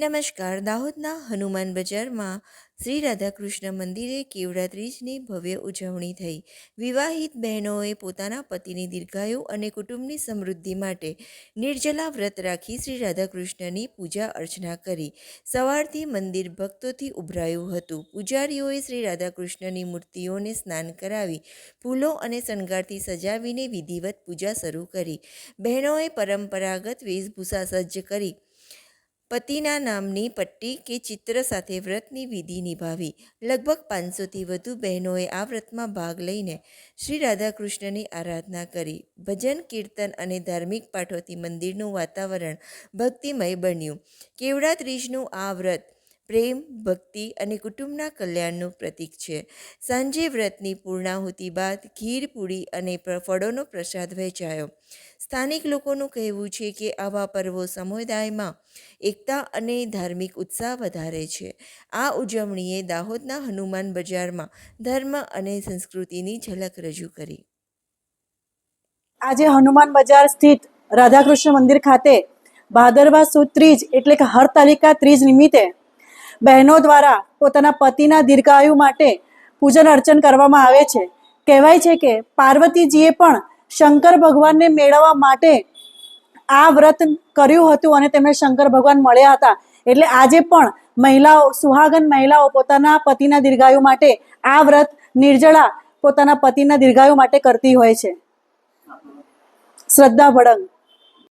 નમસ્કાર. દાહોદના હનુમાન બજારમાં શ્રી રાધાકૃષ્ણ મંદિરે કેવડા ત્રીજની ભવ્ય ઉજવણી થઈ. વિવાહિત બહેનોએ પોતાના પતિની દીર્ઘાયુ અને કુટુંબની સમૃદ્ધિ માટે નિર્જલા વ્રત રાખી શ્રી રાધાકૃષ્ણની પૂજા અર્ચના કરી. સવારથી મંદિર ભક્તોથી ઉભરાયું હતું. પૂજારીઓએ શ્રી રાધાકૃષ્ણની મૂર્તિઓને સ્નાન કરાવી, ફૂલો અને શણગારથી સજાવીને વિધિવત પૂજા શરૂ કરી. બહેનોએ પરંપરાગત વેશભૂષા સજ્જ કરી પતિના નામની પટ્ટી કે ચિત્ર સાથે વ્રતની વિધિ નિભાવી. લગભગ પાંચસોથી વધુ બહેનોએ આ વ્રતમાં ભાગ લઈને શ્રી રાધાકૃષ્ણની આરાધના કરી. ભજન, કીર્તન અને ધાર્મિક પાઠોથી મંદિરનું વાતાવરણ ભક્તિમય બન્યું. કેવડા ત્રીજનું આ વ્રત પ્રેમ, ભક્તિ અને કુટુંબના કલ્યાણનું પ્રતીક છે. સાંજે વ્રતની પૂર્ણાહુતિ બાદ ખીર, પૂરી અને ફળોનો પ્રસાદ વહેંચાયો. સ્થાનિક લોકોનું કહેવું છે કે આવા પર્વો સમુદાયમાં એકતા અને ધાર્મિક ઉત્સાહ વધારે છે. આ ઉજવણીએ દાહોદના હનુમાન બજારમાં ધર્મ અને સંસ્કૃતિની ઝલક રજૂ કરી. આજે હનુમાન બજાર સ્થિત રાધાકૃષ્ણ મંદિર ખાતે ભાદરવા સુદ ત્રીજ એટલે કે હરતાલિકા ત્રીજ નિમિત્તે બહેનો દ્વારા પોતાના પતિના દીર્ઘાયુ માટે પૂજન અર્ચન કરવામાં આવે છે. કહેવાય છે કે પાર્વતીજીએ પણ શંકર ભગવાનને મેળવવા માટે આ વ્રત કર્યું હતું અને તેમને શંકર ભગવાન મળ્યા હતા. એટલે આજે પણ મહિલાઓ, સુહાગન મહિલાઓ પોતાના પતિના દીર્ઘાયુ માટે આ વ્રત નિર્જળા પોતાના પતિના દીર્ઘાયુ માટે કરતી હોય છે. શ્રદ્ધા ભડંગ.